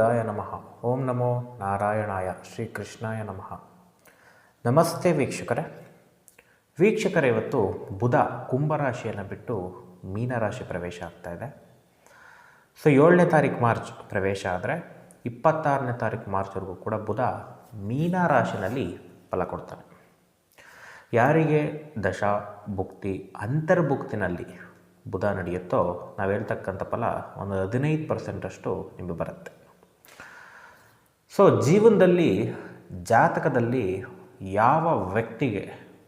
ಬುಧಾಯ ನಮಃ ಓಂ ನಮೋ ನಾರಾಯಣಾಯ ಶ್ರೀ ಕೃಷ್ಣಾಯ ನಮಃ. ನಮಸ್ತೆ ವೀಕ್ಷಕರೇ. ವೀಕ್ಷಕರೇ, ಇವತ್ತು ಬುಧ ಕುಂಭರಾಶಿಯನ್ನು ಬಿಟ್ಟು ಮೀನರಾಶಿ ಪ್ರವೇಶ ಆಗ್ತಾ ಇದೆ. ಸೊ, ಏಳನೇ ತಾರೀಕು ಮಾರ್ಚ್ ಪ್ರವೇಶ ಆದರೆ ಇಪ್ಪತ್ತಾರನೇ ತಾರೀಕು ಮಾರ್ಚ್ವರೆಗೂ ಕೂಡ ಬುಧ ಮೀನರಾಶಿನಲ್ಲಿ ಫಲ ಕೊಡ್ತಾನೆ. ಯಾರಿಗೆ ದಶ, ಭುಕ್ತಿ, ಅಂತರ್ಭುಕ್ತಿನಲ್ಲಿ ಬುಧ ನಡೆಯುತ್ತೋ ನಾವು ಹೇಳ್ತಕ್ಕಂಥ ಫಲ ಒಂದು ಹದಿನೈದು ಪರ್ಸೆಂಟಷ್ಟು ನಿಮಗೆ ಬರುತ್ತೆ. ಸೊ ಜೀವನದಲ್ಲಿ, ಜಾತಕದಲ್ಲಿ ಯಾವ ವ್ಯಕ್ತಿಗೆ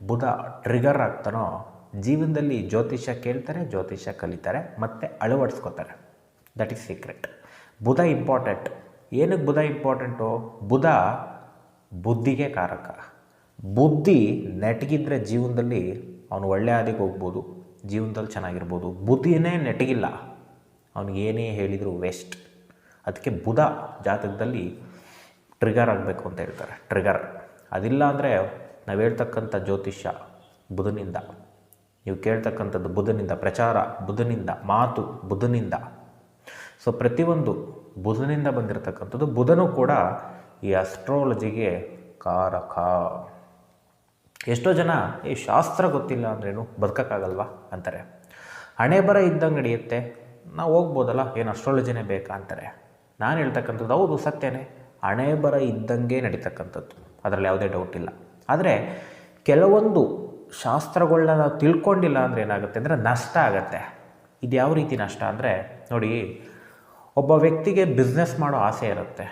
ಬುಧ ಟ್ರಿಗರ್ ಆಗ್ತಾನೋ, ಜೀವನದಲ್ಲಿ ಜ್ಯೋತಿಷ್ಯ ಕೇಳ್ತಾರೆ ಜ್ಯೋತಿಷ್ಯ ಕಲಿತಾರೆ, ಮತ್ತು ಅಳವಡಿಸ್ಕೋತಾರೆ. That is secret Budha important ಏನಕ್ಕೆ ಬುಧ ಇಂಪಾರ್ಟೆಂಟು ಬುಧ ಬುದ್ಧಿಗೆ ಕಾರಕ. ಬುದ್ಧಿ ನೆಟಗಿದ್ರೆ ಜೀವನದಲ್ಲಿ ಅವನು ಒಳ್ಳೆ ಹಾದಿಗೆ ಹೋಗ್ಬೋದು, ಜೀವನದಲ್ಲಿ ಚೆನ್ನಾಗಿರ್ಬೋದು. ಬುದ್ಧಿನೇ ನೆಟಗಿಲ್ಲ. ಏನೇ ಹೇಳಿದರೂ ವೇಸ್ಟ್ ಅದಕ್ಕೆ ಬುಧ ಜಾತಕದಲ್ಲಿ ಟ್ರಿಗರ್ ಆಗಬೇಕು ಅಂತ ಹೇಳ್ತಾರೆ. ಟ್ರಿಗರ್ ಅದಿಲ್ಲ ಅಂದರೆ ನಾವು ಹೇಳ್ತಕ್ಕಂಥ ಜ್ಯೋತಿಷ್ಯ, ಬುಧನಿಂದ. ನೀವು ಕೇಳ್ತಕ್ಕಂಥದ್ದು ಬುಧನಿಂದ, ಪ್ರಚಾರ, ಬುಧನಿಂದ, ಮಾತು, ಬುಧನಿಂದ. ಸೊ ಪ್ರತಿಯೊಂದು ಬುಧನಿಂದ ಬಂದಿರತಕ್ಕಂಥದ್ದು, ಬುಧನೂ ಕೂಡ ಈ ಅಸ್ಟ್ರಾಲಜಿಗೆ ಕಾರಕ. ಎಷ್ಟೋ ಜನ ಈ ಶಾಸ್ತ್ರ ಗೊತ್ತಿಲ್ಲ ಅಂದ್ರೇನು ಬದುಕೋಕ್ಕಾಗಲ್ವಾ ಅಂತಾರೆ. ಹಣೆ ಬರ ಇದ್ದಂಗೆ ನಡೆಯುತ್ತೆ. ನಾವು ಹೋಗ್ಬೋದಲ್ಲ, ಏನು ಅಸ್ಟ್ರಾಲಜಿನೇ ಬೇಕಾ ಅಂತಾರೆ. ನಾನು ಹೇಳ್ತಕ್ಕಂಥದ್ದು, ಹೌದು, ಸತ್ಯನೇ. ಹಣೆ ಬರ ಇದ್ದಂಗೆ ನಡೀತಕ್ಕಂಥದ್ದು. ಅದರಲ್ಲಿ ಯಾವುದೇ ಡೌಟ್ ಇಲ್ಲ. ಆದರೆ ಕೆಲವೊಂದು ಶಾಸ್ತ್ರಗಳನ್ನ ನಾವು ತಿಳ್ಕೊಂಡಿಲ್ಲ ಅಂದರೆ ಏನಾಗುತ್ತೆ ಅಂದರೆ ನಷ್ಟ ಆಗುತ್ತೆ. ಇದು ಯಾವ ರೀತಿ ನಷ್ಟ ಅಂದರೆ ನೋಡಿ, ಒಬ್ಬ ವ್ಯಕ್ತಿಗೆ ಬಿಸ್ನೆಸ್ ಮಾಡೋ ಆಸೆ ಇರುತ್ತೆ.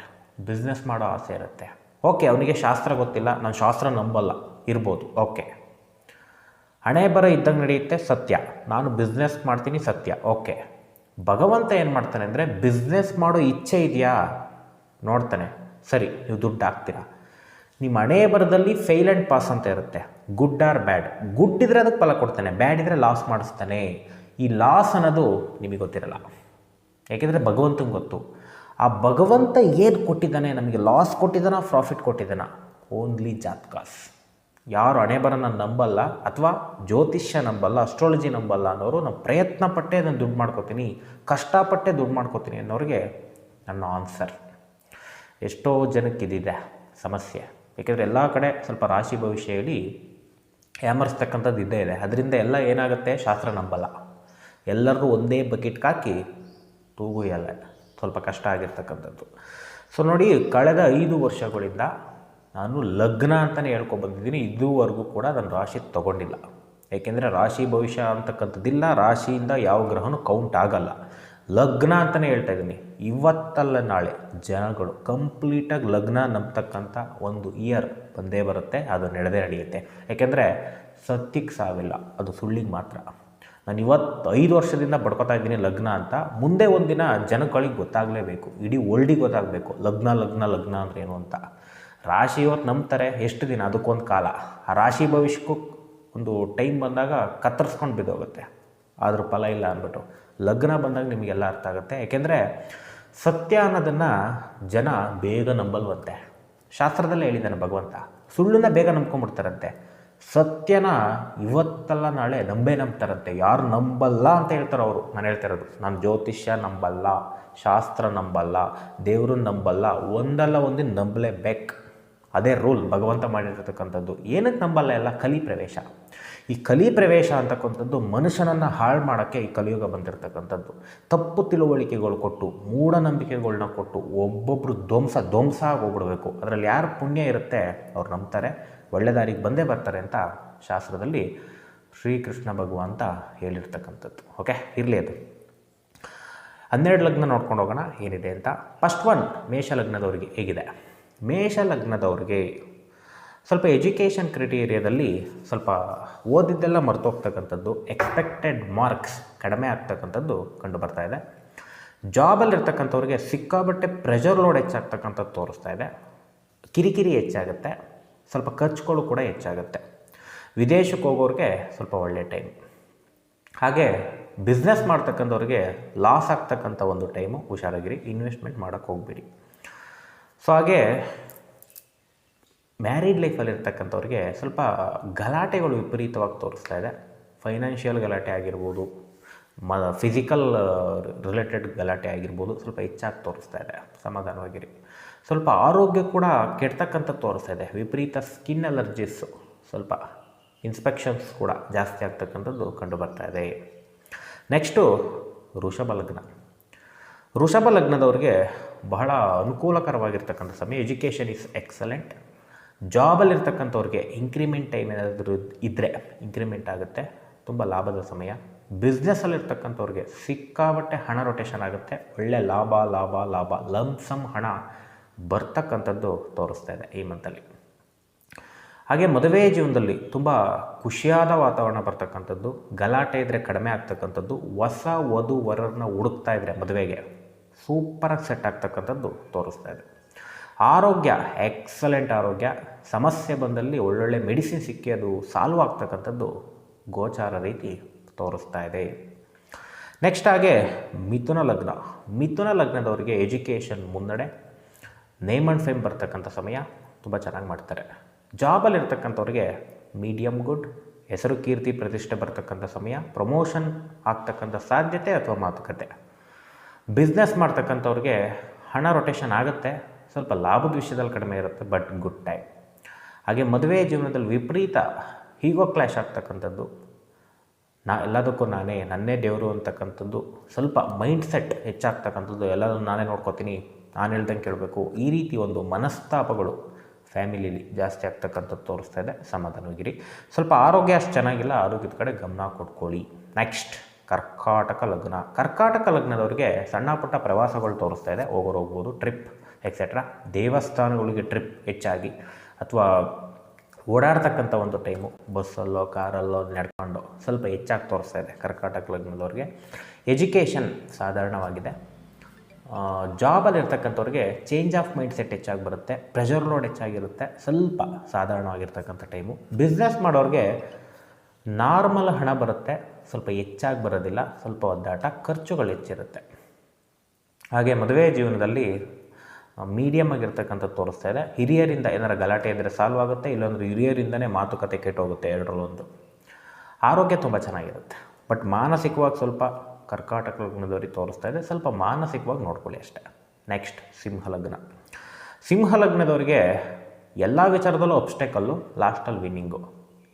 ಬಿಸ್ನೆಸ್ ಮಾಡೋ ಆಸೆ ಇರುತ್ತೆ. ಓಕೆ ಅವನಿಗೆ ಶಾಸ್ತ್ರ ಗೊತ್ತಿಲ್ಲ. ನಾನು ಶಾಸ್ತ್ರ ನಂಬಲ್ಲ. ಇರ್ಬೋದು. ಓಕೆ ಹಣೆ ಬರ ಇದ್ದಂಗೆ ನಡೆಯುತ್ತೆ, ಸತ್ಯ. ನಾನು ಬಿಸ್ನೆಸ್ ಮಾಡ್ತೀನಿ, ಸತ್ಯ. ಓಕೆ ಭಗವಂತ ಏನು ಮಾಡ್ತಾನೆ ಅಂದರೆ ಬಿಸ್ನೆಸ್ ಮಾಡೋ ಇಚ್ಛೆ ಇದೆಯಾ? ನೋಡ್ತಾನೆ. ಸರಿ, ನೀವು ದುಡ್ಡು ಹಾಕ್ತೀರಾ? ನಿಮ್ಮ ಹಣೆ ಬರದಲ್ಲಿ ಫೇಲ್ ಆ್ಯಂಡ್ ಪಾಸ್ ಅಂತ ಇರುತ್ತೆ. ಗುಡ್ ಆರ್ ಬ್ಯಾಡ್ ಗುಡ್ ಇದ್ರೆ ಅದಕ್ಕೆ ಫಲ ಕೊಡ್ತಾನೆ ಬ್ಯಾಡ್ ಇದ್ರೆ ಲಾಸ್ ಮಾಡಿಸ್ತಾನೆ. ಈ ಲಾಸ್ ಅನ್ನೋದು ನಿಮಗೆ ಗೊತ್ತಿರಲ್ಲ. ಯಾಕೆಂದರೆ ಭಗವಂತಂಗೆ ಗೊತ್ತು. ಆ ಭಗವಂತ ಏನು ಕೊಟ್ಟಿದ್ದಾನೆ? ನಮಗೆ ಲಾಸ್ ಕೊಟ್ಟಿದ್ದಾನ ಪ್ರಾಫಿಟ್ ಕೊಟ್ಟಿದ್ದಾನ? ಓನ್ಲಿ ಜಾತ್ಕಾಸ್ ಯಾರು ಹಣೆ ಬರನ ನಂಬಲ್ಲ ಅಥವಾ ಜ್ಯೋತಿಷ್ಯ ನಂಬಲ್ಲ ಅಸ್ಟ್ರಾಲಜಿ ನಂಬಲ್ಲ ಅನ್ನೋರು ನಾನು ಪ್ರಯತ್ನ ಪಟ್ಟೆ ನಾನು ದುಡ್ಡು ಮಾಡ್ಕೋತೀನಿ, ಕಷ್ಟಪಟ್ಟೆ ದುಡ್ಡು ಮಾಡ್ಕೋತೀನಿ ಅನ್ನೋರಿಗೆ ನನ್ನ ಆನ್ಸರ್ ಎಷ್ಟೋ ಜನಕ್ಕೆ ಇದಿದೆ ಸಮಸ್ಯೆ. ಏಕೆಂದರೆ ಎಲ್ಲ ಕಡೆ ಸ್ವಲ್ಪ ರಾಶಿ ಭವಿಷ್ಯ ಹೇಳಿ ಯಾಮರಿಸ್ತಕ್ಕಂಥದ್ದು ಇದ್ದೇ ಇದೆ. ಅದರಿಂದ ಎಲ್ಲ ಏನಾಗುತ್ತೆ? ಶಾಸ್ತ್ರ ನಂಬಲ್ಲ. ಎಲ್ಲರೂ ಒಂದೇ ಬಕೆಟ್ಗೆ ಹಾಕಿ ತೂಗುಯಲ್ಲ ಸ್ವಲ್ಪ ಕಷ್ಟ ಆಗಿರ್ತಕ್ಕಂಥದ್ದು. ಸೊ ನೋಡಿ, ಕಳೆದ ಐದು ವರ್ಷಗಳಿಂದ ನಾನು ಲಗ್ನ ಅಂತಲೇ ಹೇಳ್ಕೊಬಂದಿದ್ದೀನಿ ಇದುವರೆಗೂ ಕೂಡ ನಾನು ರಾಶಿ ತೊಗೊಂಡಿಲ್ಲ. ಏಕೆಂದರೆ ರಾಶಿ ಭವಿಷ್ಯ ಅಂತಕ್ಕಂಥದ್ದಿಲ್ಲ. ರಾಶಿಯಿಂದ ಯಾವ ಗ್ರಹನೂ ಕೌಂಟ್ ಆಗಲ್ಲ. ಲಗ್ನ ಅಂತಲೇ ಹೇಳ್ತಾ ಇದ್ದೀನಿ ಇವತ್ತಲ್ಲ ನಾಳೆ ಜನಗಳು ಕಂಪ್ಲೀಟಾಗಿ ಲಗ್ನ ನಂಬ್ತಕ್ಕಂಥ ಒಂದು ಇಯರ್ ಬಂದೇ ಬರುತ್ತೆ ಅದು ನಡೆದೇ ನಡೆಯುತ್ತೆ. ಯಾಕೆಂದರೆ ಸತ್ಯಕ್ಕೆ ಸಾವಿಲ್ಲ, ಅದು ಸುಳ್ಳಿಗೆ ಮಾತ್ರ. ನಾನು ಇವತ್ತು ಐದು ವರ್ಷದಿಂದ ಬಡ್ಕೊತಾ ಇದ್ದೀನಿ ಲಗ್ನ ಅಂತ, ಮುಂದೆ ಒಂದಿನ ಜನಗಳಿಗೆ ಗೊತ್ತಾಗಲೇಬೇಕು, ಇಡೀ ವರ್ಲ್ಡಿಗೆ ಗೊತ್ತಾಗಬೇಕು, ಲಗ್ನ ಲಗ್ನ ಲಗ್ನ ಅಂದ್ರೆ ಏನು ಅಂತ. ರಾಶಿ ಇವತ್ತು ನಂಬ್ತಾರೆ ಎಷ್ಟು ದಿನ, ಅದಕ್ಕೊಂದು ಕಾಲ. ಆ ರಾಶಿ ಭವಿಷ್ಯಕ್ಕೂ ಒಂದು ಟೈಮ್ ಬಂದಾಗ ಕತ್ತರಿಸ್ಕೊಂಡು ಬಿದ್ದೋಗುತ್ತೆ. ಆದರೂ ಫಲ ಇಲ್ಲ ಅಂದ್ಬಿಟ್ಟು. ಲಗ್ನ ಬಂದಾಗ ನಿಮಗೆಲ್ಲ ಅರ್ಥ ಆಗುತ್ತೆ. ಯಾಕೆಂದರೆ ಸತ್ಯ ಅನ್ನೋದನ್ನು ಜನ ಬೇಗ ನಂಬಲ್ವಂತೆ. ಶಾಸ್ತ್ರದಲ್ಲೇ ಹೇಳಿದ್ದಾನೆ ಭಗವಂತ, ಸುಳ್ಳನ್ನ ಬೇಗ ನಂಬ್ಕೊಂಬಿಡ್ತಾರಂತೆ ಸತ್ಯನ ಇವತ್ತಲ್ಲ ನಾಳೆ ನಂಬೇ ನಂಬ್ತಾರಂತೆ. ಯಾರು ನಂಬಲ್ಲ ಅಂತ ಹೇಳ್ತಾರೆ ಅವರು, ನಾನು ಹೇಳ್ತಿರೋದು ನಾನು ಜ್ಯೋತಿಷ್ಯ ನಂಬಲ್ಲ, ಶಾಸ್ತ್ರ ನಂಬಲ್ಲ ದೇವರು ನಂಬಲ್ಲ, ಒಂದಲ್ಲ ಒಂದಿನ ನಂಬಲೇಬೇಕು. ಅದೇ ರೂಲ್ ಭಗವಂತ ಮಾಡಿರ್ತಕ್ಕಂಥದ್ದು. ಏನಕ್ಕೆ ನಂಬಲ್ಲ ಎಲ್ಲ? ಕಲಿ ಪ್ರವೇಶ. ಈ ಕಲಿ ಪ್ರವೇಶ ಅಂತಕ್ಕಂಥದ್ದು ಮನುಷ್ಯನನ್ನು ಹಾಳು ಮಾಡೋಕ್ಕೆ ಈ ಕಲಿಯುಗ ಬಂದಿರತಕ್ಕಂಥದ್ದು. ತಪ್ಪು ತಿಳುವಳಿಕೆಗಳು ಕೊಟ್ಟು ಮೂಢನಂಬಿಕೆಗಳನ್ನ ಕೊಟ್ಟು ಒಬ್ಬೊಬ್ಬರು ಧ್ವಂಸ ಧ್ವಂಸ ಆಗೋಗ್ಬಿಡ್ಬೇಕು. ಅದರಲ್ಲಿ ಯಾರು ಪುಣ್ಯ ಇರುತ್ತೆ ಅವ್ರು ನಂಬ್ತಾರೆ. ಒಳ್ಳೆ ದಾರಿಗೆ ಬಂದೇ ಬರ್ತಾರೆ ಅಂತ ಶಾಸ್ತ್ರದಲ್ಲಿ ಶ್ರೀಕೃಷ್ಣ ಭಗವಂತ ಹೇಳಿರ್ತಕ್ಕಂಥದ್ದು. ಓಕೆ? ಇರಲಿ ಅದು. ಹನ್ನೆರಡು ಲಗ್ನ ನೋಡ್ಕೊಂಡು ಹೋಗೋಣ. ಏನಿದೆ ಅಂತ? ಫಸ್ಟ್ ಒನ್ ಮೇಷ ಲಗ್ನದವರಿಗೆ ಹೇಗಿದೆ? ಮೇಷ ಲಗ್ನದವ್ರಿಗೆ ಸ್ವಲ್ಪ ಎಜುಕೇಷನ್ ಕ್ರಿಟೀರಿಯಾದಲ್ಲಿ ಸ್ವಲ್ಪ ಓದಿದ್ದೆಲ್ಲ ಮರ್ತೋಗ್ತಕ್ಕಂಥದ್ದು ಎಕ್ಸ್ಪೆಕ್ಟೆಡ್ ಮಾರ್ಕ್ಸ್ ಕಡಿಮೆ ಆಗ್ತಕ್ಕಂಥದ್ದು ಕಂಡು ಬರ್ತಾ ಇದೆ ಜಾಬಲ್ಲಿರ್ತಕ್ಕಂಥವ್ರಿಗೆ ಸಿಕ್ಕಾಬಟ್ಟೆ ಪ್ರೆಷರ್ ಲೋಡ್ ಹೆಚ್ಚಾಗ್ತಕ್ಕಂಥದ್ದು ತೋರಿಸ್ತಾ ಇದೆ. ಕಿರಿಕಿರಿ ಹೆಚ್ಚಾಗುತ್ತೆ, ಸ್ವಲ್ಪ ಖರ್ಚುಗಳು ಕೂಡ ಹೆಚ್ಚಾಗುತ್ತೆ. ವಿದೇಶಕ್ಕೆ ಹೋಗೋರಿಗೆ ಸ್ವಲ್ಪ ಒಳ್ಳೆಯ ಟೈಮ್ ಹಾಗೆ ಬಿಸ್ನೆಸ್ ಮಾಡ್ತಕ್ಕಂಥವ್ರಿಗೆ ಲಾಸ್ ಆಗ್ತಕ್ಕಂಥ ಒಂದು ಟೈಮು ಹುಷಾರಾಗಿರಿ ಇನ್ವೆಸ್ಟ್ಮೆಂಟ್ ಮಾಡೋಕ್ಕೆ ಹೋಗ್ಬೇಡಿ. ಸೊ ಹಾಗೆ ಮ್ಯಾರಿಡ್ ಲೈಫಲ್ಲಿ ಇರ್ತಕ್ಕಂಥವ್ರಿಗೆ ಸ್ವಲ್ಪ ಗಲಾಟೆಗಳು ವಿಪರೀತವಾಗಿ ತೋರಿಸ್ತಾ ಇದೆ. ಫೈನಾನ್ಷಿಯಲ್ ಗಲಾಟೆ ಆಗಿರ್ಬೋದು, ಮ ಫಿಸಿಕಲ್ ರಿಲೇಟೆಡ್ ಗಲಾಟೆ ಆಗಿರ್ಬೋದು ಸ್ವಲ್ಪ ಹೆಚ್ಚಾಗಿ ತೋರಿಸ್ತಾ ಇದೆ. ಸಮಾಧಾನವಾಗಿರಿ. ಸ್ವಲ್ಪ ಆರೋಗ್ಯ ಕೂಡ ಕೆಡ್ತಕ್ಕಂಥ ತೋರಿಸ್ತಾ ಇದೆ. ವಿಪರೀತ ಸ್ಕಿನ್ ಅಲರ್ಜೀಸು ಸ್ವಲ್ಪ ಇನ್ಸ್ಪೆಕ್ಷನ್ಸ್ ಕೂಡ ಜಾಸ್ತಿ ಆಗ್ತಕ್ಕಂಥದ್ದು ಕಂಡು ಬರ್ತಾ ಇದೆ. ನೆಕ್ಸ್ಟು ವೃಷಭ ಲಗ್ನ. ವೃಷಭ ಲಗ್ನದವ್ರಿಗೆ ಬಹಳ ಅನುಕೂಲಕರವಾಗಿರ್ತಕ್ಕಂಥ ಸಮಯ. ಎಜುಕೇಷನ್ ಇಸ್ ಎಕ್ಸಲೆಂಟ್ ಜಾಬಲ್ಲಿರ್ತಕ್ಕಂಥವ್ರಿಗೆ ಇನ್ಕ್ರಿಮೆಂಟ್ ಟೈಮ್ ಏನಾದರೂ ಇದ್ದರೆ ಇನ್ಕ್ರಿಮೆಂಟ್ ಆಗುತ್ತೆ, ತುಂಬ ಲಾಭದ ಸಮಯ. ಬಿಸ್ನೆಸ್ಸಲ್ಲಿರ್ತಕ್ಕಂಥವ್ರಿಗೆ ಸಿಕ್ಕಾಬಟ್ಟೆ ಹಣ ರೊಟೇಷನ್ ಆಗುತ್ತೆ. ಒಳ್ಳೆ ಲಾಭ ಲಾಭ ಲಾಭ ಲಂಸಮ್ ಹಣ ಬರ್ತಕ್ಕಂಥದ್ದು ತೋರಿಸ್ತಾ ಇದೆ ಈ ಮಂತಲ್ಲಿ ಹಾಗೆ ಮದುವೆ ಜೀವನದಲ್ಲಿ ತುಂಬ ಖುಷಿಯಾದ ವಾತಾವರಣ ಬರ್ತಕ್ಕಂಥದ್ದು. ಗಲಾಟೆ ಇದ್ದರೆ ಕಡಿಮೆ ಆಗ್ತಕ್ಕಂಥದ್ದು. ಹೊಸ ವಧು ವರರನ್ನ ಹುಡುಕ್ತಾ ಇದ್ದರೆ ಮದುವೆಗೆ. ಸೂಪರಾಗಿ ಸೆಟ್ ಆಗ್ತಕ್ಕಂಥದ್ದು ತೋರಿಸ್ತಾ ಇದೆ. ಆರೋಗ್ಯ, ಎಕ್ಸಲೆಂಟ್ ಆರೋಗ್ಯ, ಸಮಸ್ಯೆ ಬಂದಲ್ಲಿ ಒಳ್ಳೊಳ್ಳೆ ಮೆಡಿಸಿನ್ ಸಿಕ್ಕಿ ಅದು ಸಾಲ್ವ್ ಆಗ್ತಕ್ಕಂಥದ್ದು ಗೋಚಾರ ರೀತಿ ತೋರಿಸ್ತಾ ಇದೆ. ನೆಕ್ಸ್ಟ್ ಹಾಗೆ ಮಿಥುನ ಲಗ್ನ. ಮಿಥುನ ಲಗ್ನದವರಿಗೆ ಎಜುಕೇಷನ್ ಮುನ್ನಡೆ, ನೇಮ್ ಆ್ಯಂಡ್ ಫೇಮ್ ಬರ್ತಕ್ಕಂಥ ಸಮಯ ತುಂಬ ಚೆನ್ನಾಗಿ ಮಾಡ್ತಾರೆ. ಜಾಬಲ್ಲಿರ್ತಕ್ಕಂಥವ್ರಿಗೆ ಮೀಡಿಯಮ್ ಗುಡ್, ಹೆಸರು ಕೀರ್ತಿ ಪ್ರತಿಷ್ಠೆ ಬರ್ತಕ್ಕಂಥ ಸಮಯ, ಪ್ರಮೋಷನ್ ಆಗ್ತಕ್ಕಂಥ ಸಾಧ್ಯತೆ ಅಥವಾ ಮಾತುಕತೆ. ಬಿಸ್ನೆಸ್ ಮಾಡ್ತಕ್ಕಂಥವ್ರಿಗೆ ಹಣ ರೊಟೇಷನ್ ಆಗುತ್ತೆ. ಸ್ವಲ್ಪ ಲಾಭದ ವಿಷಯದಲ್ಲಿ ಕಡಿಮೆ ಇರುತ್ತೆ ಬಟ್ ಗುಡ್ ಟೈಮ್ ಹಾಗೆ ಮದುವೆ ಜೀವನದಲ್ಲಿ ವಿಪರೀತ ಹೀಗೋ ಕ್ಲ್ಯಾಶ್ ಆಗ್ತಕ್ಕಂಥದ್ದು. ನಾ, ಎಲ್ಲದಕ್ಕೂ ನಾನೇ, ನನ್ನೇ ದೇವರು ಅಂತಕ್ಕಂಥದ್ದು, ಸ್ವಲ್ಪ ಮೈಂಡ್ ಸೆಟ್ ಹೆಚ್ಚಾಗ್ತಕ್ಕಂಥದ್ದು ಎಲ್ಲದನ್ನು ನಾನೇ ನೋಡ್ಕೋತೀನಿ, ನಾನು ಹೇಳ್ದಂಗೆ ಕೇಳಬೇಕು. ಈ ರೀತಿ ಒಂದು ಮನಸ್ತಾಪಗಳು ಫ್ಯಾಮಿಲಿಲಿ ಜಾಸ್ತಿ ಆಗ್ತಕ್ಕಂಥದ್ದು ತೋರಿಸ್ತಾ ಇದೆ. ಸಮಾಧಾನವಾಗಿರಿ. ಸ್ವಲ್ಪ ಆರೋಗ್ಯ ಅಷ್ಟು ಚೆನ್ನಾಗಿಲ್ಲ, ಆರೋಗ್ಯದ ಕಡೆ ಗಮನ ಕೊಟ್ಕೊಳ್ಳಿ. ನೆಕ್ಸ್ಟ್ ಕರ್ಕಾಟಕ ಲಗ್ನ. ಕರ್ಕಾಟಕ ಲಗ್ನದವ್ರಿಗೆ ಸಣ್ಣ ಪುಟ್ಟ ಪ್ರವಾಸಗಳು ತೋರಿಸ್ತಾ ಇದೆ. ಹೋಗೋರು ಹೋಗ್ಬೋದು, ಟ್ರಿಪ್ ಎಕ್ಸೆಟ್ರಾ ದೇವಸ್ಥಾನಗಳಿಗೆ ಟ್ರಿಪ್ ಹೆಚ್ಚಾಗಿ ಅಥವಾ ಓಡಾಡ್ತಕ್ಕಂಥ ಒಂದು ಟೈಮು ಬಸ್ಸಲ್ಲೋ, ಕಾರಲ್ಲೋ ನಡ್ಕೊಂಡು ಸ್ವಲ್ಪ ಹೆಚ್ಚಾಗಿ ತೋರಿಸ್ತಾ ಇದೆ ಕರ್ಕಾಟಕ ಲಗ್ನದವ್ರಿಗೆ. ಎಜುಕೇಷನ್ ಸಾಧಾರಣವಾಗಿದೆ. ಜಾಬಲ್ಲಿರ್ತಕ್ಕಂಥವ್ರಿಗೆ ಚೇಂಜ್ ಆಫ್ ಮೈಂಡ್ ಸೆಟ್ ಹೆಚ್ಚಾಗಿ ಬರುತ್ತೆ ಪ್ರೆಷರ್ ಲೋಡ್ ಹೆಚ್ಚಾಗಿರುತ್ತೆ, ಸ್ವಲ್ಪ ಸಾಧಾರಣವಾಗಿರ್ತಕ್ಕಂಥ ಟೈಮು ಬಿಸ್ನೆಸ್ ಮಾಡೋರಿಗೆ ನಾರ್ಮಲ್ ಹಣ ಬರುತ್ತೆ ಸ್ವಲ್ಪ ಹೆಚ್ಚಾಗಿ ಬರೋದಿಲ್ಲ, ಸ್ವಲ್ಪ ಒದ್ದಾಟ, ಖರ್ಚುಗಳು ಹೆಚ್ಚಿರುತ್ತೆ. ಹಾಗೆ ಮದುವೆ ಜೀವನದಲ್ಲಿ ಮೀಡಿಯಮ್ ಆಗಿರ್ತಕ್ಕಂಥ ತೋರಿಸ್ತಾ ಇದೆ. ಹಿರಿಯರಿಂದ ಏನಾರು ಗಲಾಟೆ ಇದ್ದರೆ ಸಾಲ್ವ್ ಆಗುತ್ತೆ, ಇಲ್ಲಾಂದ್ರೆ ಹಿರಿಯರಿಂದನೇ ಮಾತುಕತೆ ಕೆಟ್ಟೋಗುತ್ತೆ ಎರಡರಲ್ಲೊಂದು. ಆರೋಗ್ಯ ತುಂಬ ಚೆನ್ನಾಗಿರುತ್ತೆ. ಬಟ್ ಮಾನಸಿಕವಾಗಿ ಸ್ವಲ್ಪ ಕರ್ಕಾಟಕ ಲಗ್ನದವ್ರಿಗೆ ತೋರಿಸ್ತಾ ಇದೆ, ಸ್ವಲ್ಪ ಮಾನಸಿಕವಾಗಿ ನೋಡ್ಕೊಳ್ಳಿ ಅಷ್ಟೇ. ನೆಕ್ಸ್ಟ್ ಸಿಂಹ ಲಗ್ನ. ಸಿಂಹ ಲಗ್ನದವರಿಗೆ ಎಲ್ಲ ವಿಚಾರದಲ್ಲೂ ಅಬ್ಸ್ಟೆಕಲ್ಲು ಲಾಸ್ಟಲ್ಲಿ ವಿನ್ನಿಂಗು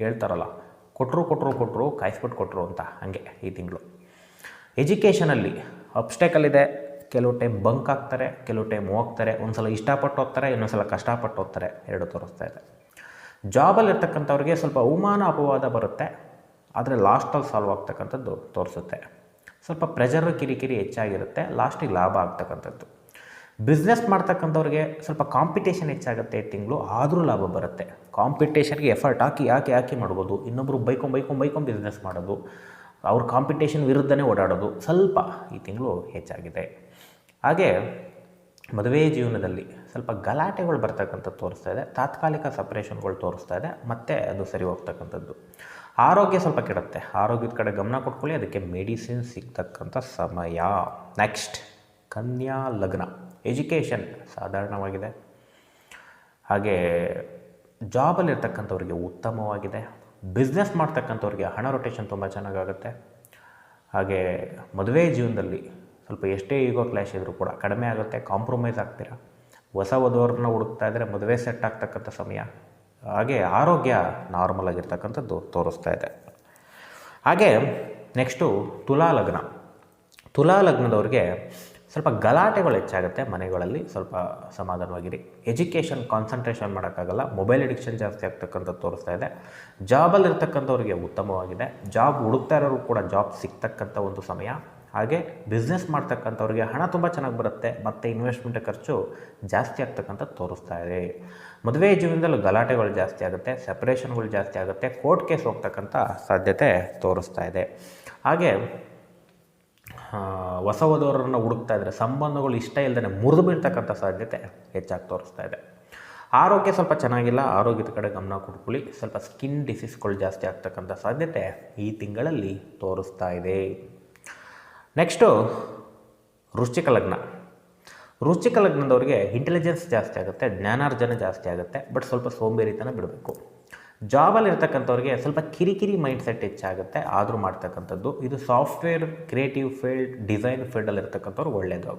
ಹೇಳ್ತಾರಲ್ಲ ಕೊಟ್ಟರು ಕೊಟ್ಟರು ಕೊಟ್ಟರು ಕಾಯಿಸ್ಬಿಟ್ಟು ಕೊಟ್ಟರು ಅಂತ ಹಾಗೆ ಈ ತಿಂಗಳು. ಎಜುಕೇಷನಲ್ಲಿ ಅಬ್ಸ್ಟೆಕಲ್ ಇದೆ, ಕೆಲವು ಟೈಮ್ ಬಂಕ್ ಆಗ್ತಾರೆ, ಕೆಲವು ಟೈಮ್ ಹೋಗ್ತಾರೆ ಒಂದು ಸಲ ಇಷ್ಟಪಟ್ಟು ಹೋಗ್ತಾರೆ ಇನ್ನೊಂದು ಸಲ ಕಷ್ಟಪಟ್ಟು ಹೋಗ್ತಾರೆ, ಎರಡು ತೋರಿಸ್ತಾ ಇದೆ. ಜಾಬಲ್ಲಿ ಇರ್ತಕ್ಕಂಥವ್ರಿಗೆ ಸ್ವಲ್ಪ ಅವಮಾನ, ಅಪವಾದ ಬರುತ್ತೆ, ಆದರೆ ಲಾಸ್ಟಲ್ಲಿ ಸಾಲ್ವ್ ಆಗ್ತಕ್ಕಂಥದ್ದು ತೋರಿಸುತ್ತೆ. ಸ್ವಲ್ಪ ಪ್ರೆಷರ್ ಕಿರಿಕಿರಿ ಹೆಚ್ಚಾಗಿರುತ್ತೆ ಲಾಸ್ಟಿಗೆ ಲಾಭ ಆಗ್ತಕ್ಕಂಥದ್ದು. ಬಿಸ್ನೆಸ್ ಮಾಡ್ತಕ್ಕಂಥವ್ರಿಗೆ ಸ್ವಲ್ಪ ಕಾಂಪಿಟೇಷನ್ ಹೆಚ್ಚಾಗುತ್ತೆ ತಿಂಗಳು, ಆದರೂ ಲಾಭ ಬರುತ್ತೆ. ಕಾಂಪಿಟೇಷನ್ಗೆ ಎಫರ್ಟ್ ಹಾಕಿ ಯಾಕೆ ಯಾಕೆ ಮಾಡ್ಬೋದು. ಇನ್ನೊಬ್ಬರು ಬೈಕೊಂಡು ಬೈಕೊಂಡು ಬೈಕೊಂಡು ಬಿಸ್ನೆಸ್ ಮಾಡೋದು. ಅವ್ರ ಕಾಂಪಿಟೇಷನ್ ವಿರುದ್ಧನೇ ಓಡಾಡೋದು. ಸ್ವಲ್ಪ ಈ ತಿಂಗಳು ಹೆಚ್ಚಾಗಿದೆ. ಹಾಗೆ ಮದುವೆ ಜೀವನದಲ್ಲಿ ಸ್ವಲ್ಪ ಗಲಾಟೆಗಳು ಬರ್ತಕ್ಕಂಥ ತೋರಿಸ್ತಾ ಇದೆ. ತಾತ್ಕಾಲಿಕ ಸಪ್ರೇಷನ್ಗಳು ತೋರಿಸ್ತಾ ಇದೆ. ಮತ್ತು ಅದು ಸರಿ ಹೋಗ್ತಕ್ಕಂಥದ್ದು. ಆರೋಗ್ಯ ಸ್ವಲ್ಪ ಕೆಡುತ್ತೆ. ಆರೋಗ್ಯದ ಕಡೆ ಗಮನ ಕೊಟ್ಕೊಳ್ಳಿ. ಅದಕ್ಕೆ ಮೆಡಿಸಿನ್ ಸಿಗ್ತಕ್ಕಂಥ ಸಮಯ. ನೆಕ್ಸ್ಟ್ ಕನ್ಯಾ ಲಗ್ನ. ಎಜುಕೇಷನ್ ಸಾಧಾರಣವಾಗಿದೆ. ಹಾಗೆ ಜಾಬಲ್ಲಿರ್ತಕ್ಕಂಥವ್ರಿಗೆ ಉತ್ತಮವಾಗಿದೆ. ಬಿಸ್ನೆಸ್ ಮಾಡ್ತಕ್ಕಂಥವ್ರಿಗೆ ಹಣ ರೊಟೇಷನ್ ತುಂಬ ಚೆನ್ನಾಗಾಗುತ್ತೆ. ಹಾಗೆ ಮದುವೆ ಜೀವನದಲ್ಲಿ ಸ್ವಲ್ಪ ಎಷ್ಟೇ ಈಗೋ ಕ್ಲಾಶ್ ಇದ್ದರೂ ಕೂಡ ಕಡಿಮೆ ಆಗುತ್ತೆ ಕಾಂಪ್ರಮೈಸ್ ಆಗ್ತೀರಾ? ಹೊಸ ವಧುವರನ್ನ ಹುಡುಕ್ತಾ ಇದ್ದರೆ ಮದುವೆ ಸೆಟ್ ಆಗ್ತಕ್ಕಂಥ ಸಮಯ. ಹಾಗೆ ಆರೋಗ್ಯ ನಾರ್ಮಲ್ ಆಗಿರ್ತಕ್ಕಂಥದ್ದು ತೋರಿಸ್ತಾ ಇದೆ. ಹಾಗೆ ನೆಕ್ಸ್ಟು ತುಲಾ ಲಗ್ನ ತುಲಾ ಲಗ್ನದವ್ರಿಗೆ ಸ್ವಲ್ಪ ಗಲಾಟೆಗಳು ಹೆಚ್ಚಾಗುತ್ತೆ ಮನೆಗಳಲ್ಲಿ, ಸ್ವಲ್ಪ ಸಮಾಧಾನವಾಗಿರಿ. ಎಜುಕೇಷನ್ ಕಾನ್ಸಂಟ್ರೇಷನ್ ಮಾಡೋಕ್ಕಾಗಲ್ಲ ಮೊಬೈಲ್ ಅಡಿಕ್ಷನ್ ಜಾಸ್ತಿ ಆಗ್ತಕ್ಕಂಥ ತೋರಿಸ್ತಾ ಇದೆ. ಜಾಬಲ್ಲಿ ಇರ್ತಕ್ಕಂಥವ್ರಿಗೆ ಉತ್ತಮವಾಗಿದೆ. ಜಾಬ್ ಹುಡುಕ್ತಾ ಇರೋರು ಕೂಡ ಜಾಬ್ ಸಿಗ್ತಕ್ಕಂಥ ಒಂದು ಸಮಯ. ಹಾಗೆ ಬಿಸ್ನೆಸ್ ಮಾಡ್ತಕ್ಕಂಥವ್ರಿಗೆ ಹಣ ತುಂಬ ಚೆನ್ನಾಗಿ ಬರುತ್ತೆ, ಮತ್ತು ಇನ್ವೆಸ್ಟ್ಮೆಂಟ್ ಖರ್ಚು ಜಾಸ್ತಿ ಆಗ್ತಕ್ಕಂಥ ತೋರಿಸ್ತಾ ಇದೆ. ಮದುವೆ ಜೀವನದಲ್ಲಿ ಗಲಾಟೆಗಳು ಜಾಸ್ತಿ ಆಗುತ್ತೆ ಸೆಪರೇಷನ್ಗಳು ಜಾಸ್ತಿ ಆಗುತ್ತೆ ಕೋರ್ಟ್ ಕೇಸ್ ಹೋಗ್ತಕ್ಕಂಥ ಸಾಧ್ಯತೆ ತೋರಿಸ್ತಾ ಇದೆ. ಹಾಗೆ ಹೊಸ ಓದೋರನ್ನು ಹುಡುಕ್ತಾ ಇದ್ದರೆ ಸಂಬಂಧಗಳು ಇಷ್ಟ ಇಲ್ಲದೇ ಮುರಿದು ಬೀಳ್ತಕ್ಕಂಥ ಸಾಧ್ಯತೆ ಹೆಚ್ಚಾಗಿ ತೋರಿಸ್ತಾ ಇದೆ. ಆರೋಗ್ಯ ಸ್ವಲ್ಪ ಚೆನ್ನಾಗಿಲ್ಲ, ಆರೋಗ್ಯದ ಕಡೆ ಗಮನ ಕೊಟ್ಕೊಳ್ಳಿ. ಸ್ವಲ್ಪ ಸ್ಕಿನ್ ಡಿಸೀಸ್ಗಳು ಜಾಸ್ತಿ ಆಗ್ತಕ್ಕಂಥ ಸಾಧ್ಯತೆ ಈ ತಿಂಗಳಲ್ಲಿ ತೋರಿಸ್ತಾ ಇದೆ. ನೆಕ್ಸ್ಟು ರುಚಿಕ ಲಗ್ನ. ರುಚಿಕ ಲಗ್ನದವ್ರಿಗೆ ಇಂಟೆಲಿಜೆನ್ಸ್ ಜಾಸ್ತಿ ಆಗುತ್ತೆ, ಜ್ಞಾನಾರ್ಜನೆ ಜಾಸ್ತಿ ಆಗುತ್ತೆ ಬಟ್ ಸ್ವಲ್ಪ ಸೋಂಬೇರಿತನ ಬಿಡಬೇಕು. ಜಾಬಲ್ಲಿ ಇರ್ತಕ್ಕಂಥವ್ರಿಗೆ ಸ್ವಲ್ಪ ಕಿರಿಕಿರಿ ಮೈಂಡ್ ಸೆಟ್ ಹೆಚ್ಚಾಗುತ್ತೆ. ಆದರೂ ಮಾಡ್ತಕ್ಕಂಥದ್ದು. ಇದು ಸಾಫ್ಟ್ವೇರ್ ಕ್ರಿಯೇಟಿವ್ ಫೀಲ್ಡ್ ಡಿಸೈನ್ ಫೀಲ್ಡಲ್ಲಿ ಇರ್ತಕ್ಕಂಥವ್ರು ಒಳ್ಳೆಯದು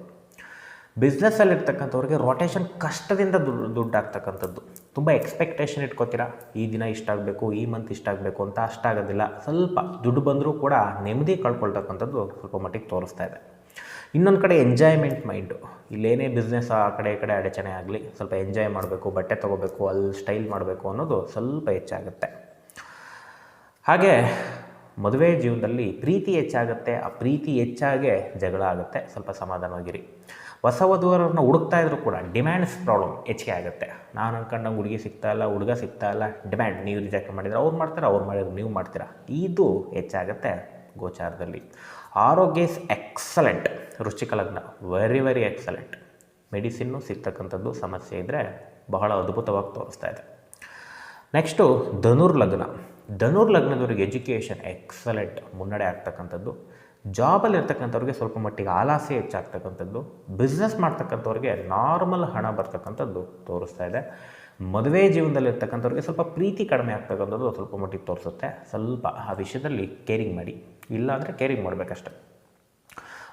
ಬಿಸ್ನೆಸ್ಸಲ್ಲಿ ಇರ್ತಕ್ಕಂಥವ್ರಿಗೆ ರೊಟೇಷನ್ ಕಷ್ಟದಿಂದ ದುಡ್ಡು ದುಡ್ಡು ಆಗ್ತಕ್ಕಂಥದ್ದು ತುಂಬ ಎಕ್ಸ್ಪೆಕ್ಟೇಷನ್ ಇಟ್ಕೋತೀರಾ? ಈ ದಿನ ಇಷ್ಟಾಗಬೇಕು ಈ ಮಂತ್ ಇಷ್ಟಾಗಬೇಕು ಅಂತ ಅಷ್ಟಾಗೋದಿಲ್ಲ. ಸ್ವಲ್ಪ ದುಡ್ಡು ಬಂದರೂ ಕೂಡ ನೆಮ್ಮದಿ ಕಳ್ಕೊಳ್ತಕ್ಕಂಥದ್ದು ಸ್ವಲ್ಪ ಮಟ್ಟಿಗೆ ತೋರಿಸ್ತಾ ಇದೆ. ಇನ್ನೊಂದು ಕಡೆ ಎಂಜಾಯ್ಮೆಂಟ್ ಮೈಂಡು ಇಲ್ಲೇನೇ ಬಿಸ್ನೆಸ್ ಆ ಕಡೆ, ಈ ಕಡೆ ಅಡಚಣೆ ಆಗಲಿ, ಸ್ವಲ್ಪ ಎಂಜಾಯ್ ಮಾಡಬೇಕು, ಬಟ್ಟೆ ತೊಗೋಬೇಕು, ಅಲ್ಲಿ ಸ್ಟೈಲ್ ಮಾಡಬೇಕು ಅನ್ನೋದು ಸ್ವಲ್ಪ ಹೆಚ್ಚಾಗುತ್ತೆ. ಹಾಗೆ ಮದುವೆ ಜೀವನದಲ್ಲಿ ಪ್ರೀತಿ ಹೆಚ್ಚಾಗುತ್ತೆ, ಆ ಪ್ರೀತಿ ಹೆಚ್ಚಾಗೆ ಜಗಳ ಆಗುತ್ತೆ. ಸ್ವಲ್ಪ ಸಮಾಧಾನವಾಗಿರಿ ಹೊಸ ವಧುವರನ್ನು ಹುಡುಕ್ತಾ ಇದ್ರು ಕೂಡ ಡಿಮ್ಯಾಂಡ್ಸ್ ಪ್ರಾಬ್ಲಮ್ ಹೆಚ್ಚಿಗೆ ಆಗುತ್ತೆ. ನಾನು ಅನ್ಕೊಂಡಂಗೆ ಹುಡುಗಿ ಸಿಗ್ತಾ ಇಲ್ಲ, ಹುಡುಗ ಸಿಗ್ತಾ ಇಲ್ಲ ಡಿಮ್ಯಾಂಡ್ ನೀವು ರಿಜೆಕ್ಟ್ ಮಾಡಿದ್ರೆ ಅವ್ರು ಮಾಡ್ತಾರೆ, ಅವ್ರು ಮಾಡಿದ್ರೆ ನೀವು ಮಾಡ್ತೀರಾ? ಇದು ಹೆಚ್ಚಾಗುತ್ತೆ ಗೋಚಾರದಲ್ಲಿ. ಆರೋಗ್ಯ ಇಸ್ ಎಕ್ಸಲೆಂಟ್ ವೃಶ್ಚಿಕ ಲಗ್ನ. ವೆರಿ ವೆರಿ ಎಕ್ಸಲೆಂಟ್ ಮೆಡಿಸಿನ್ನು ಸಿಗ್ತಕ್ಕಂಥದ್ದು ಸಮಸ್ಯೆ ಇದ್ದರೆ ಬಹಳ ಅದ್ಭುತವಾಗಿ ತೋರಿಸ್ತಾ ಇದೆ. ನೆಕ್ಸ್ಟು ಧನುರ್ ಲಗ್ನ. ಧನುರ್ ಲಗ್ನದವ್ರಿಗೆ ಎಜುಕೇಷನ್ ಎಕ್ಸಲೆಂಟ್ ಮುನ್ನಡೆ ಆಗ್ತಕ್ಕಂಥದ್ದು. ಜಾಬಲ್ಲಿ ಇರ್ತಕ್ಕಂಥವ್ರಿಗೆ ಸ್ವಲ್ಪ ಮಟ್ಟಿಗೆ ಆಲಾಸೆ ಹೆಚ್ಚಾಗ್ತಕ್ಕಂಥದ್ದು. ಬಿಸ್ನೆಸ್ ಮಾಡ್ತಕ್ಕಂಥವ್ರಿಗೆ ನಾರ್ಮಲ್ ಹಣ ಬರ್ತಕ್ಕಂಥದ್ದು ತೋರಿಸ್ತಾ ಇದೆ. ಮದುವೆ ಜೀವನದಲ್ಲಿ ಇರ್ತಕ್ಕಂಥವ್ರಿಗೆ ಸ್ವಲ್ಪ ಪ್ರೀತಿ ಕಡಿಮೆ ಆಗ್ತಕ್ಕಂಥದ್ದು ಸ್ವಲ್ಪ ಮಟ್ಟಿಗೆ ತೋರಿಸುತ್ತೆ. ಸ್ವಲ್ಪ ಆ ವಿಷಯದಲ್ಲಿ ಕೇರಿಂಗ್ ಮಾಡಿ. ಇಲ್ಲಾಂದರೆ ಕೇರಿಂಗ್ ಮಾಡಬೇಕಷ್ಟೆ.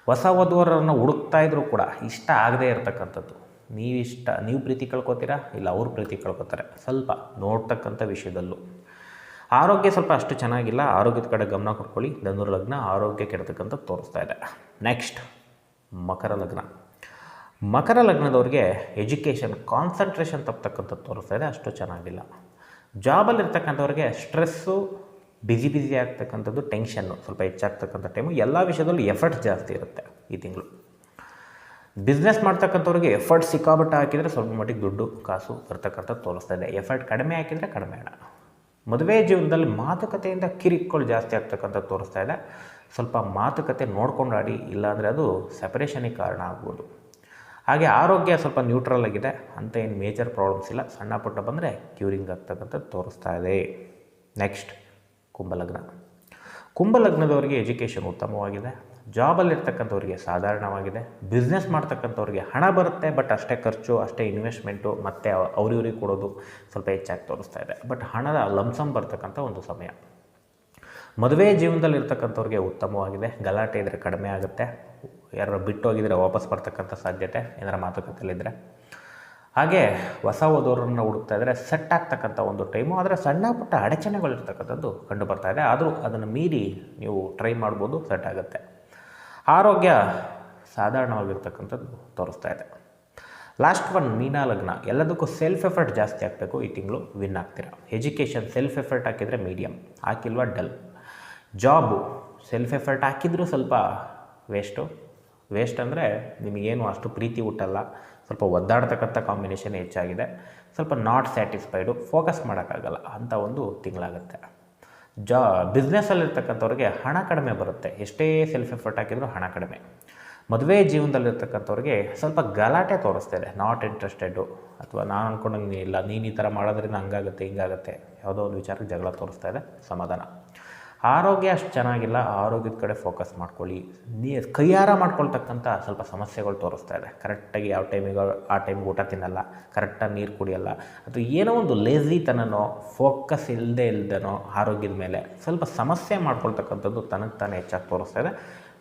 ಹೊಸ ವಧುವರನ್ನು ಹುಡುಕ್ತಾ ಇದ್ರೂ ಕೂಡ ಇಷ್ಟ ಆಗದೇ ಇರತಕ್ಕಂಥದ್ದು. ನೀವಿಷ್ಟ, ನೀವು ಪ್ರೀತಿ ಕಳ್ಕೊತೀರಾ? ಇಲ್ಲ, ಅವ್ರ ಪ್ರೀತಿ ಕಳ್ಕೊತಾರೆ. ಸ್ವಲ್ಪ ನೋಡ್ತಕ್ಕಂಥ ವಿಷಯದಲ್ಲೂ. ಆರೋಗ್ಯ ಸ್ವಲ್ಪ ಅಷ್ಟು ಚೆನ್ನಾಗಿಲ್ಲ. ಆರೋಗ್ಯದ ಕಡೆ ಗಮನ ಕೊಟ್ಕೊಳ್ಳಿ. ಧನುರ್ ಲಗ್ನ ಆರೋಗ್ಯ ಕೆಡತಕ್ಕಂಥ ತೋರಿಸ್ತಾ ಇದೆ. ನೆಕ್ಸ್ಟ್ ಮಕರ ಲಗ್ನ. ಮಕರ ಲಗ್ನದವ್ರಿಗೆ ಎಜುಕೇಷನ್ ಕಾನ್ಸಂಟ್ರೇಷನ್ ತಪ್ಪತಕ್ಕಂಥದ್ದು ತೋರಿಸ್ತಾ ಇದೆ. ಅಷ್ಟು ಚೆನ್ನಾಗಿಲ್ಲ. ಜಾಬಲ್ಲಿರ್ತಕ್ಕಂಥವ್ರಿಗೆ ಸ್ಟ್ರೆಸ್ಸು ಬ್ಯುಸಿ ಬ್ಯುಸಿ ಆಗ್ತಕ್ಕಂಥದ್ದು ಟೆನ್ಷನ್ನು ಸ್ವಲ್ಪ ಹೆಚ್ಚಾಗ್ತಕ್ಕಂಥ ಟೈಮು ಎಲ್ಲ ವಿಷಯದಲ್ಲೂ ಎಫರ್ಟ್ ಜಾಸ್ತಿ ಇರುತ್ತೆ ಈ ತಿಂಗಳು. ಬಿಸ್ನೆಸ್ ಮಾಡ್ತಕ್ಕಂಥವ್ರಿಗೆ ಎಫರ್ಟ್ ಸಿಕ್ಕಾಬಿಟ್ಟು ಹಾಕಿದರೆ ಸ್ವಲ್ಪ ಮಟ್ಟಿಗೆ ದುಡ್ಡು, ಕಾಸು ಬರ್ತಕ್ಕಂಥದ್ದು ತೋರಿಸ್ತಾ ಇದೆ. ಎಫರ್ಟ್ ಕಡಿಮೆ ಹಾಕಿದರೆ ಕಡಿಮೆ ಹಣ. ಮದುವೆ ಜೀವನದಲ್ಲಿ ಮಾತುಕತೆಯಿಂದ ಕಿರಿಕ್ಗಳು ಜಾಸ್ತಿ ಆಗ್ತಕ್ಕಂಥದ್ದು ತೋರಿಸ್ತಾ ಇದೆ. ಸ್ವಲ್ಪ ಮಾತುಕತೆ ನೋಡ್ಕೊಂಡು ಆಡಿ ಇಲ್ಲಾಂದರೆ ಅದು ಸೆಪರೇಷನಿಗೆ ಕಾರಣ ಆಗ್ಬೋದು. ಹಾಗೆ ಆರೋಗ್ಯ ಸ್ವಲ್ಪ ನ್ಯೂಟ್ರಲ್ ಆಗಿದೆ. ಅಂತ ಏನು ಮೇಜರ್ ಪ್ರಾಬ್ಲಮ್ಸ್ ಇಲ್ಲ. ಸಣ್ಣ ಪುಟ್ಟ ಬಂದರೆ ಕ್ಯೂರಿಂಗ್ ಆಗ್ತಕ್ಕಂಥದ್ದು ತೋರಿಸ್ತಾ ಇದೆ. ನೆಕ್ಸ್ಟ್ ಕುಂಭಲಗ್ನ. ಕುಂಭಲಗ್ನದವರಿಗೆ ಎಜುಕೇಷನ್ ಉತ್ತಮವಾಗಿದೆ. ಜಾಬಲ್ಲಿರ್ತಕ್ಕಂಥವ್ರಿಗೆ ಸಾಧಾರಣವಾಗಿದೆ. ಬಿಸ್ನೆಸ್ ಮಾಡ್ತಕ್ಕಂಥವ್ರಿಗೆ ಹಣ ಬರುತ್ತೆ ಬಟ್ ಅಷ್ಟೇ ಖರ್ಚು, ಅಷ್ಟೇ ಇನ್ವೆಸ್ಟ್ಮೆಂಟು ಮತ್ತು ಅವ್ರಿವ್ರಿಗೆ ಕೊಡೋದು ಸ್ವಲ್ಪ ಹೆಚ್ಚಾಗಿ ತೋರಿಸ್ತಾ ಇದೆ. ಬಟ್ ಹಣದ ಲಂಸಮ್ ಬರ್ತಕ್ಕಂಥ ಒಂದು ಸಮಯ. ಮದುವೆ ಜೀವನದಲ್ಲಿ ಇರ್ತಕ್ಕಂಥವ್ರಿಗೆ ಉತ್ತಮವಾಗಿದೆ. ಗಲಾಟೆ ಇದ್ದರೆ ಕಡಿಮೆ ಆಗುತ್ತೆ. ಯಾರು ಬಿಟ್ಟು ಹೋಗಿದ್ರೆ ವಾಪಸ್ ಬರ್ತಕ್ಕಂಥ ಸಾಧ್ಯತೆ ಏನಾರ ಮಾತುಕತೆಯಲ್ಲಿದ್ದರೆ ಹಾಗೆ ಹೊಸ ಓದೋರನ್ನು ಹುಡುಕ್ತಾ ಇದ್ದರೆ ಸೆಟ್ ಆಗ್ತಕ್ಕಂಥ ಒಂದು ಟೈಮು ಆದರೆ ಸಣ್ಣ ಪುಟ್ಟ ಅಡಚಣೆಗಳಿರ್ತಕ್ಕಂಥದ್ದು ಕಂಡು ಬರ್ತಾ ಇದೆ. ಆದರೂ ಅದನ್ನು ಮೀರಿ ನೀವು ಟ್ರೈ ಮಾಡ್ಬೋದು ಸೆಟ್ ಆಗುತ್ತೆ. ಆರೋಗ್ಯ ಸಾಧಾರಣವಾಗಿರ್ತಕ್ಕಂಥದ್ದು ತೋರಿಸ್ತಾ ಇದೆ. ಲಾಸ್ಟ್ ಒನ್ ಮೀನಾ ಲಗ್ನ. ಎಲ್ಲದಕ್ಕೂ ಸೆಲ್ಫ್ ಎಫರ್ಟ್ ಜಾಸ್ತಿ ಆಗಬೇಕು ಈ ತಿಂಗಳು ವಿನ್ ಆಗ್ತೀರಾ? ಎಜುಕೇಷನ್ ಸೆಲ್ಫ್ ಎಫರ್ಟ್ ಹಾಕಿದರೆ ಮೀಡಿಯಮ್ ಹಾಕಿಲ್ವ ಡಲ್ ಜಾಬು ಸೆಲ್ಫ್ ಎಫರ್ಟ್ ಹಾಕಿದರೂ ಸ್ವಲ್ಪ ವೇಸ್ಟು ವೇಸ್ಟ್ ಅಂದರೆ ನಿಮಗೇನು ಅಷ್ಟು ಪ್ರೀತಿ ಹುಟ್ಟಲ್ಲ. ಸ್ವಲ್ಪ ಒದ್ದಾಡ್ತಕ್ಕಂಥ ಕಾಂಬಿನೇಷನ್ ಹೆಚ್ಚಾಗಿದೆ. ಸ್ವಲ್ಪ ನಾಟ್ ಸ್ಯಾಟಿಸ್ಫೈಡು ಫೋಕಸ್ ಮಾಡೋಕ್ಕಾಗಲ್ಲ ಅಂತ ಒಂದು ತಿಂಗಳಾಗುತ್ತೆ. ಜಾ ಬಿಸ್ನೆಸ್ಸಲ್ಲಿರ್ತಕ್ಕಂಥವ್ರಿಗೆ ಹಣ ಕಡಿಮೆ ಬರುತ್ತೆ. ಎಷ್ಟೇ ಸೆಲ್ಫ್ ಎಫರ್ಟ್ ಹಾಕಿದರೂ ಹಣ ಕಡಿಮೆ. ಮದುವೆ ಜೀವನದಲ್ಲಿರ್ತಕ್ಕಂಥವ್ರಿಗೆ ಸ್ವಲ್ಪ ಗಲಾಟೆ ತೋರಿಸ್ತಾ ಇದೆ. ನಾಟ್ ಇಂಟ್ರೆಸ್ಟೆಡು ಅಥವಾ ನಾನು ಅಂದ್ಕೊಂಡಂಗೆ ಇಲ್ಲ, ನೀನು ಈ ಥರ ಮಾಡೋದ್ರಿಂದ ಹಂಗಾಗುತ್ತೆ, ಹಿಂಗಾಗುತ್ತೆ. ಯಾವುದೋ ಒಂದು ವಿಚಾರಕ್ಕೆ ಜಗಳ ತೋರಿಸ್ತಾ ಇದೆ. ಸಮಾಧಾನ. ಆರೋಗ್ಯ ಅಷ್ಟು ಚೆನ್ನಾಗಿಲ್ಲ, ಆರೋಗ್ಯದ ಕಡೆ ಫೋಕಸ್ ಮಾಡ್ಕೊಳ್ಳಿ. ನೀ ಕೈಯಾರ ಮಾಡ್ಕೊಳ್ತಕ್ಕಂಥ ಸ್ವಲ್ಪ ಸಮಸ್ಯೆಗಳು ತೋರಿಸ್ತಾ ಇದೆ. ಕರೆಕ್ಟಾಗಿ ಯಾವ ಟೈಮಿಗೆ ಆ ಟೈಮಿಗೆ ಊಟ ತಿನ್ನಲ್ಲ ಕರೆಕ್ಟಾಗಿ ನೀರು ಕುಡಿಯಲ್ಲ. ಅಥವಾ ಏನೋ ಒಂದು ಲೇಝಿತನನೋ ಫೋಕಸ್ ಇಲ್ಲದೆ ಇಲ್ಲದೇನೋ ಆರೋಗ್ಯದ ಮೇಲೆ ಸ್ವಲ್ಪ ಸಮಸ್ಯೆ ಮಾಡ್ಕೊಳ್ತಕ್ಕಂಥದ್ದು ತನಗೆ ತಾನೇ ಹೆಚ್ಚಾಗಿ ತೋರಿಸ್ತಾ ಇದೆ.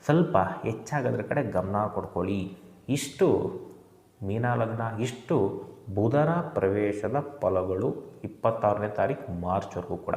ಸ್ವಲ್ಪ ಹೆಚ್ಚಾಗೋದ್ರ ಕಡೆ ಗಮನ ಕೊಡ್ಕೊಳ್ಳಿ. ಇಷ್ಟು ಮೀನಾಲಗ್ನ ಇಷ್ಟು ಬುಧನ ಪ್ರವೇಶದ ಫಲಗಳು ಇಪ್ಪತ್ತಾರನೇ ತಾರೀಕು ಮಾರ್ಚ್ವರೆಗೂ ಕೂಡ.